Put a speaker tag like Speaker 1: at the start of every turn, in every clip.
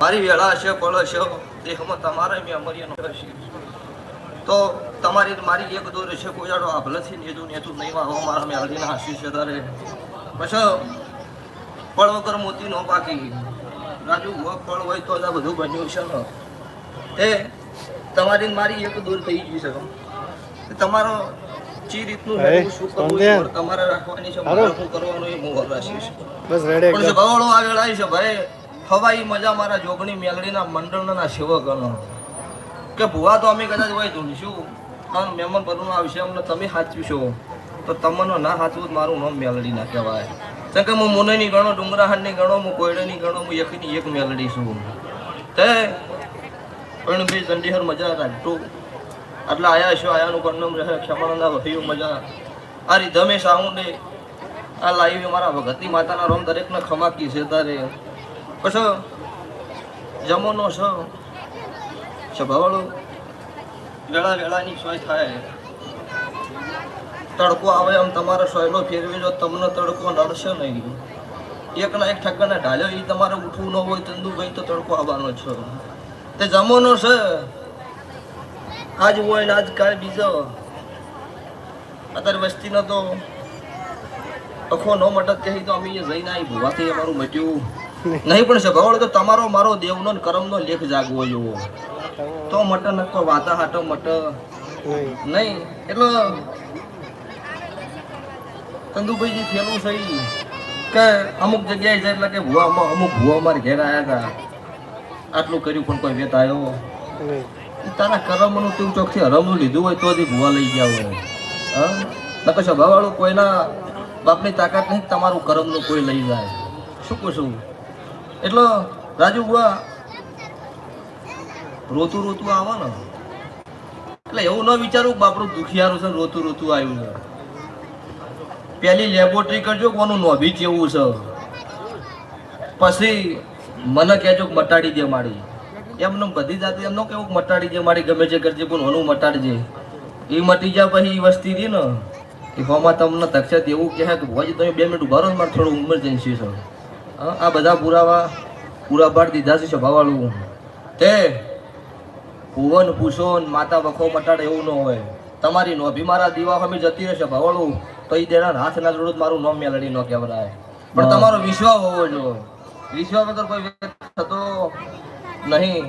Speaker 1: મારી વેળા હશે પળ છે દેહમાં તમારે મેં અમર્યાનો હશે તો તમારી મારી એક દોર છે કોઈ આડો ને નેતું નેતું નહીં વાહો મારા મેળડીના હાસ્યું છે તારે. પછી પળ વગર મોતી નો બાકી રાજુ પળ હોય તો આ બધું બન્યું છે ને. તે તમારી મારી એક દૂર થઈ ગઈ છે. તે તમારો જે રીતનું શું કરવું એ તમારે રાખવાની છે શું કરવાનું એ હું રાશિ
Speaker 2: બસ રેડી
Speaker 1: પણ
Speaker 2: એકદમ.
Speaker 1: ભવાળો આવેલા છે ભાઈ હવાઈ મજા મારા જોગણી મેલડીના મંડળના સેવકોનો. કે ભુવા તો અમે કદાચ હોય ધૂંઢશું અને મહેમાન બનવું આવશે અમને તમે સાચવીશો તો તમને ના સાચવું મારું નામ મેલડી ના કહેવાય. કેમ કે હું મુને ની ગણો ડુંગરાહનની ગણો હું કોયડે ની ગણો હું એકની એક મેલડી છું. તે પણ બી ચંડીહર મજા રાખતો એટલે આયા છો, આયાનું કર્ણમ રહે ક્ષમાનંદા વહ્યું મજા. આ રીધમે સાઉન્ડે આ લાઈવ મારા ભગતી માતાના રોમ દરેકને ખમાકી છે તારે. પછી જમોનો છો. ભવળો વેળા વેળાની સોય થાય. તડકો આવે એમ તમારો સોયલો ફેરવી જો તમને તડકો નડશે નહીં. એકના એક ઠક્કરને ઢાલ્યો એ તમારે ઉઠવું ન હોય ચંદુભાઈ તો તડકો આવવાનો છે. તે જમોનો છે. આજ હોય ને આજ કાંઈ બીજો. અત્યારે વસ્તીનો તો અખો ન મટક કહી તો અમે જઈને આવી ભૂવાથી અમારું મટ્યું. નહીં પણ સ્વભાવળો તો તમારો મારો દેવનો ને કરમનો લેખ જાગવો જોવો. તો મટ નકો વાતા હાટો મટ.
Speaker 2: નહીં,
Speaker 1: એટલે ચંદુભાઈજી થયેલું થઈ કે અમુક જગ્યાએ જાય એટલે કે ભૂવામાં, અમુક ભૂવા અમારે ઘેર આવ્યા હતા આટલું કર્યું પણ કોઈ વેત આવ્યો તારા કરમનું તું ચોકથી હરમનું લીધું હોય તો જ ભૂવા લઈ ગયા હોય. હા? નકર સ્વભાવવાળું કોઈના બાપની તાકાત નહીં, તમારું કરમનું કોઈ લઈ જાય. શું કહું એટલો રાજુ બુઆ રોતું રોતું આવે ને. એટલે એવું ન વિચારું બાપરું દુખિયારું છે રોતું રોતું આવ્યું છે. પેલી લેબોરેટરી કરજો કોનું નોભી જેવું છે. પછી મને કહેજો મટાડી દે મારી. એમને બધી જાતિ એમનો કેવું મટાડી મારી ગમે છે કરજે પણ હોનું મટાડજે એ મટી જાય પછી વસ્તી રહી ને. એ હોમાં તમને તક્ષત એવું કહે કે ભાઈ તમે બે મિનિટ ઊભા રહો મારે થોડું ઇમરજન્સી છે આ બધા પુરાવા પૂરા પાડી દીધા છે સભાવાળું. તે ભુવન પૂછો માતા વખો મટાડે એવું ન હોય. તમારી નોભી મારા દીવા અમે જતી રહેશે ભાવાળું તો એ દેના હાથ ના જોડું મારું નામ મેલડી ન કહેવાય. પણ તમારો વિશ્વાસ હોવો જોઈએ. વિશ્વાસ વગર કોઈ વ્યક્તિ થતો નહીં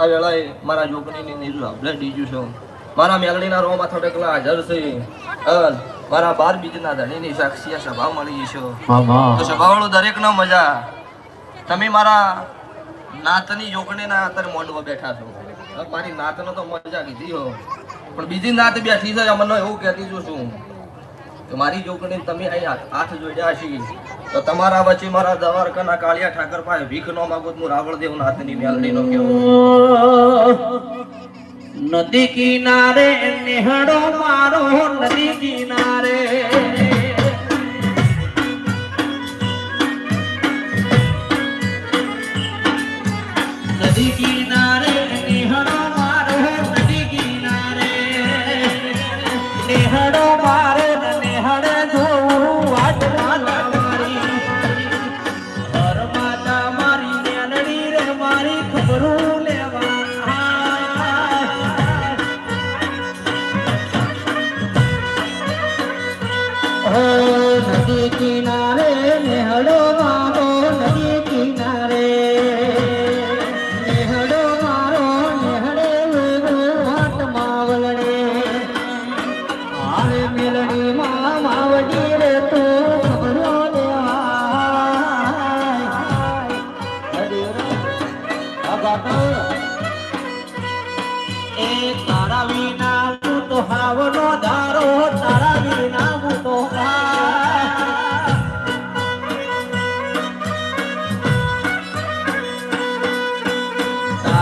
Speaker 1: આ વેળાએ મારા જોગણીની નીરુ આપણે ડીજું છું. મારા મેલડીના રોમાં થોડેકલા હાજર છે. મારા બાર બીજના ધણીની સાક્ષી સભા મળી છો. તો સભાવાળો દરેકનો મજા. તમે મારા નાતની જોગણીના અત્યારે મોઢમાં બેઠા છો. મારી નાતનો તો મજા કીધી હો. પણ બીજી નાત બેઠી છે અમને એવું કહેતી છું. મારી જોગણી તમે અહીંયા હાથ- જોડ્યા છીએ. તો તમારા વચ્ચે મારા દવારકાના કાળિયા ઠાકર પાસે ભીખ નો માગો હું રાવળ દેવ નાથની મેલડી નો કેવો
Speaker 3: નદી કિનારે નેહડો મારો, નદી કિનારે. નદી કિનારે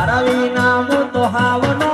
Speaker 3: તારા વિના હું તો હાવનો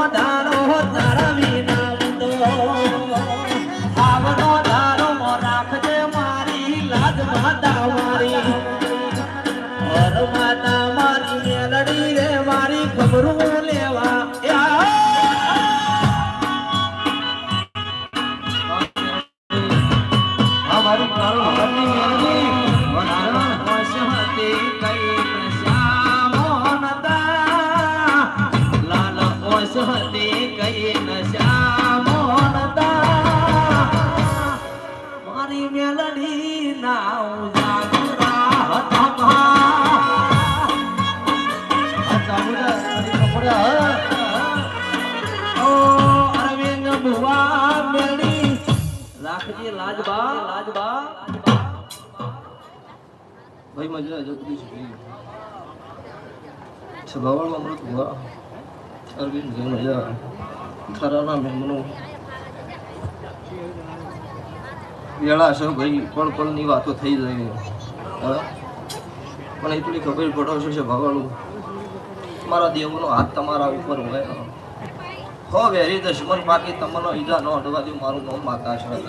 Speaker 1: ભાઈ મજા છે. સભાવાળો અમૃત ભુવા. અરવિંદ જે મજા થરાના મહેમાનો વેળા છે ભાઈ, પળ પળની વાતો થઈ જાય. હા? પણ એટલી ખબર પડો છે સભાવાળું મારા દેવનો હાથ તમારા ઉપર હોય. હો. વેરી દશમન બાકી તમને ઈજા ન હટવા દઉં. મારું નામ માતા છે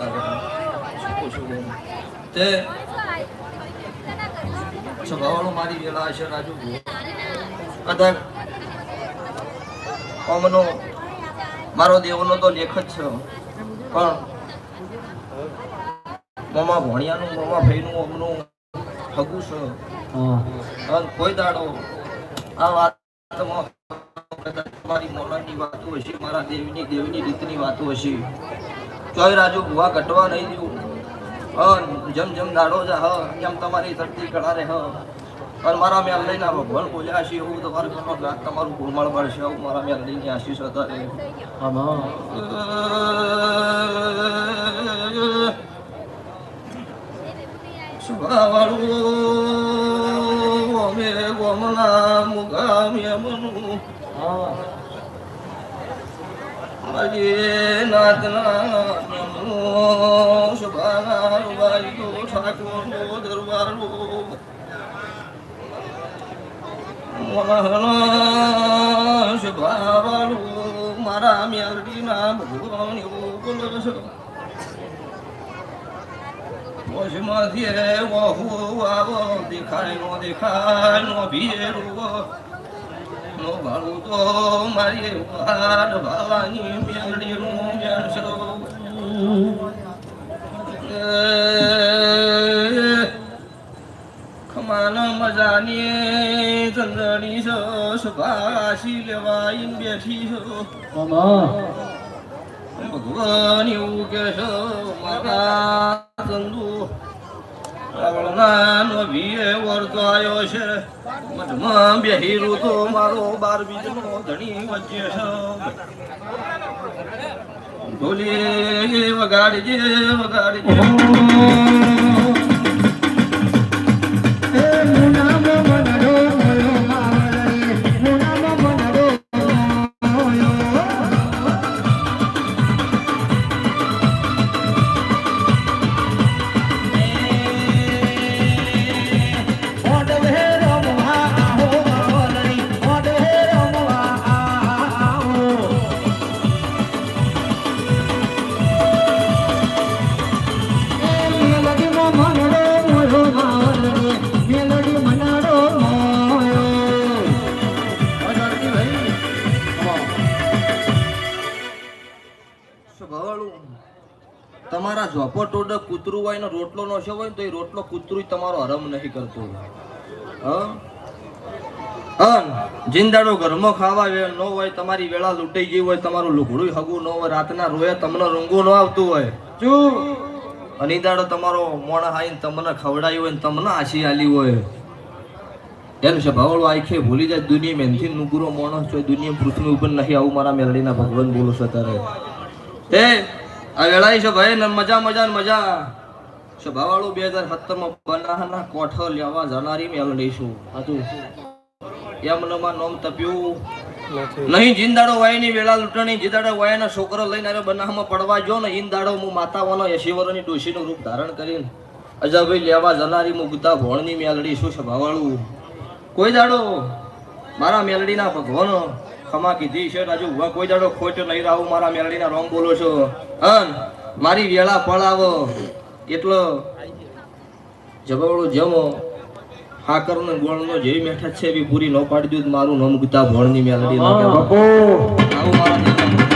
Speaker 1: તે સ્વભાવવાળો મારી વેળા હશે રાજુ. કદાચ કોમનો મારો દેવનો તો લેખ જ છે. પણ મોમા ભણિયાનું મોમા ભાઈનું અમનું હગું છે. કોઈ દાડો આ કદાચ મારી મોલાની વાતો હશે મારા દેવની દેવની રીતની વાતો હશે. ચોય રાજુ ભૂવા ઘટવા નહીં દેવું અન જેમ જેમ દાડો જા, હ, એમ તમારી ધરતી કળારે હ. અને મારા મેલ લઈને ભગવાન પૂજા છે એવું તમારું ઘરનો ગાત તમારું ગોળમાળ પડશે આવું મારા મેલ લઈને આશીષ હતા રે સુભાવાળું અમે ગોમના મુગામ યમનું. મારી નાતના નમો મારા મેલડીના ભગવાન એવું બોલો છો વશમાંથી વહુ આવો દેખાય નો દેખાય નો ભીરું નો ભાડું તો મારી વાડ ભાવાની મેલડીનું મેળશો ખમાન મજાની ચંદ્રની છો સુભાષી લેવાઈ બેઠી છો. ભગવાન એવું કે છો મારા ચંદુ રાવણનો ભીએ વળતો આવ્યો છે. મઠમાં બેહી ઋતુ મારો બાર બીજનો ધણી વચ્ચે છે. ઢોલી વગાડજે વગાડજે. કૂતરું હોય ને રોટલો નો છે હોય તો એ રોટલો કૂતરું તમારો હરમ નહીં કરતો જિંદાડો ઘરમાં ખાવા ન હોય, તમારી વેળા લૂંટાઈ ગઈ હોય, તમારું લુગડું હગું ન હોય, રાતના રોય તમને રૂંગું ન આવતું હોય. ચૂ અનિદાડો તમારો મોણ હાઈને તમને ખવડાયું હોય ને તમને આશી આલી હોય. એમ છે ભાવળો આખે ભૂલી જાય દુનિયા મેનથી નુગરો માણસ છે દુનિયા પૃથ્વી ઉપર નહીં આવું, મારા મેલડીના ભગવાન બોલો છો તારે વેળાઈ છે ભાઈ ને મજા મજા ને મજા. સભાવાળું બે હજાર સત્તરમાં બનાના કોઠો લેવા જનારી મેલડી છું. હતું એમનામાં નોમ તપ્યું. નહીં જીંદાડો વાયની વેળા લૂંટણી જીંદાડો વાયના છોકરો લઈને અરે બનાહમાં પડવા જો ને ઈંદાડો હું માતાવાનો એસી વર્ષની ડોશીનું રૂપ ધારણ કરીને અજાભાઈ લેવા જનારી મુગતા ભોણની મેલડી શું સભાવાળું. કોઈ દાડો? મારા મેલડીના ભગવાન. ખમા કીધી છે. રાજુ હુआ કોઈ દાડો ખોટ નહીં રાવું મારા મેલડીના રોંગ બોલો છો. અન મારી વેળા પડાવો એટલો જબવડો જમો. હાકર ને ગોળ નો જેવી મેઠા છે એવી પૂરી ન પાડી દઉં તો મારું નામ ગુતા ભણની મેલડી ના. આવું મારા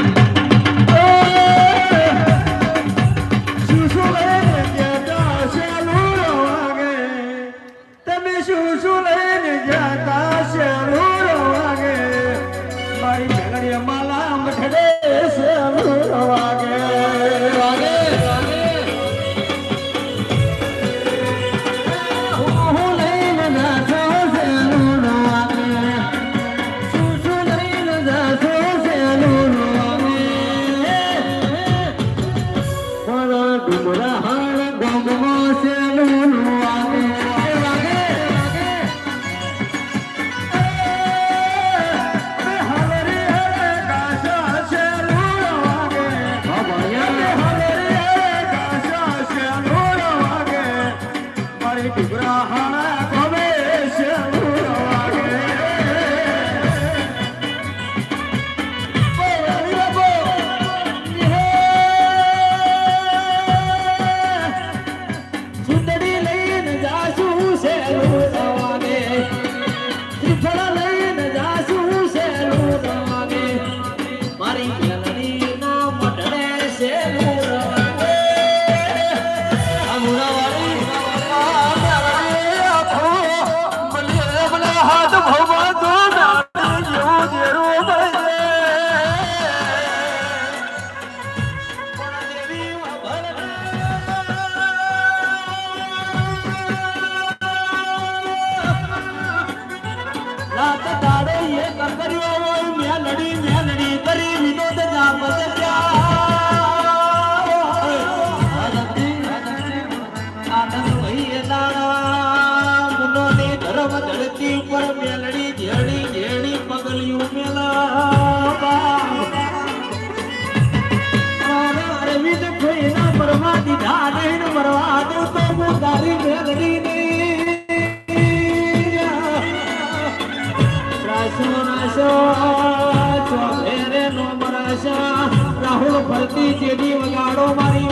Speaker 3: ફરતી ચેડી વગાડો મારી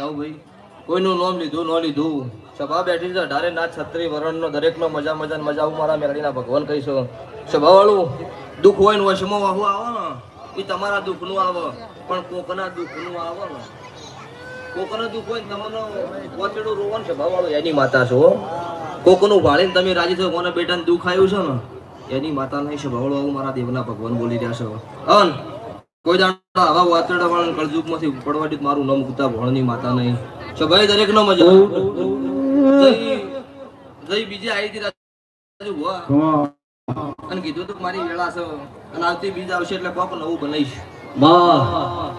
Speaker 1: આવું કોઈનું નોમ લીધું, ન લીધું. સભા બેઠી છે અઢારે ના છત્રી વરણનો દરેકનો મજા મજા મજા આવું મારા મેળડીના ભગવાન કહીશું. સભાવાળું, દુઃખ હોય ને વશમાં વાહુ આવે ને. એ તમારા દુઃખનું આવે પણ કોકના દુઃખનું આવે ને. કોકનું દુઃખ હોય તમને પોચડું રોવાનું સભાવાળું એની માતા છો. કોકનું ભાળીને તમે રાજી થયો કોને બેટાને દુઃખ આવ્યું છે ને એની માતા નહીં સભાવાળું આવું મારા દેવના ભગવાન બોલી રહ્યા છો. અન કોઈ દાડા આવા વાતરડા વાળા કળજુગમાંથી પડવા દીધું મારું નામ કુતા ભણની માતા નહીં. સભાઈ દરેક નો મજા. જઈ બીજી આવી હતી રાજુ અને કીધું તું મારી વેળા છે. અને આવતી બીજ આવશે એટલે કોક નવું બનાવીશ.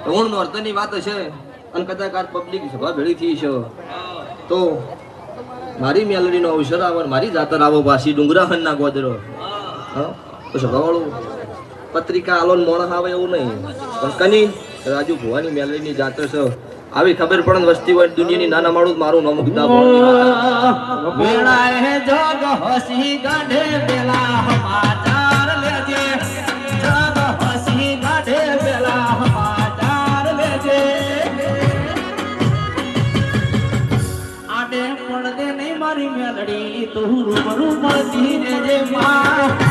Speaker 1: તો હું નોર્ધની વાત હશે અને કદાચ પબ્લિક સભા ભેળી થઈ છે. તો મારી મેલડીનો અવસર આવે મારી જાતર આવો પાછી ડુંગરા ના ગોદરો. હા? તો સભાવાળું પત્રિકા આલોન મોણસ આવે એવું નહીં. પણ કની રાજુ ભુવાની મેલડીની જાતર છે. આવી ખબર પડે વસ્તી હોય દુનિયાની નાના માળું મારું નામ કીધા
Speaker 3: વેળાએ જોગ હસી ગાઢે પેલા
Speaker 2: Ah, ah, ah.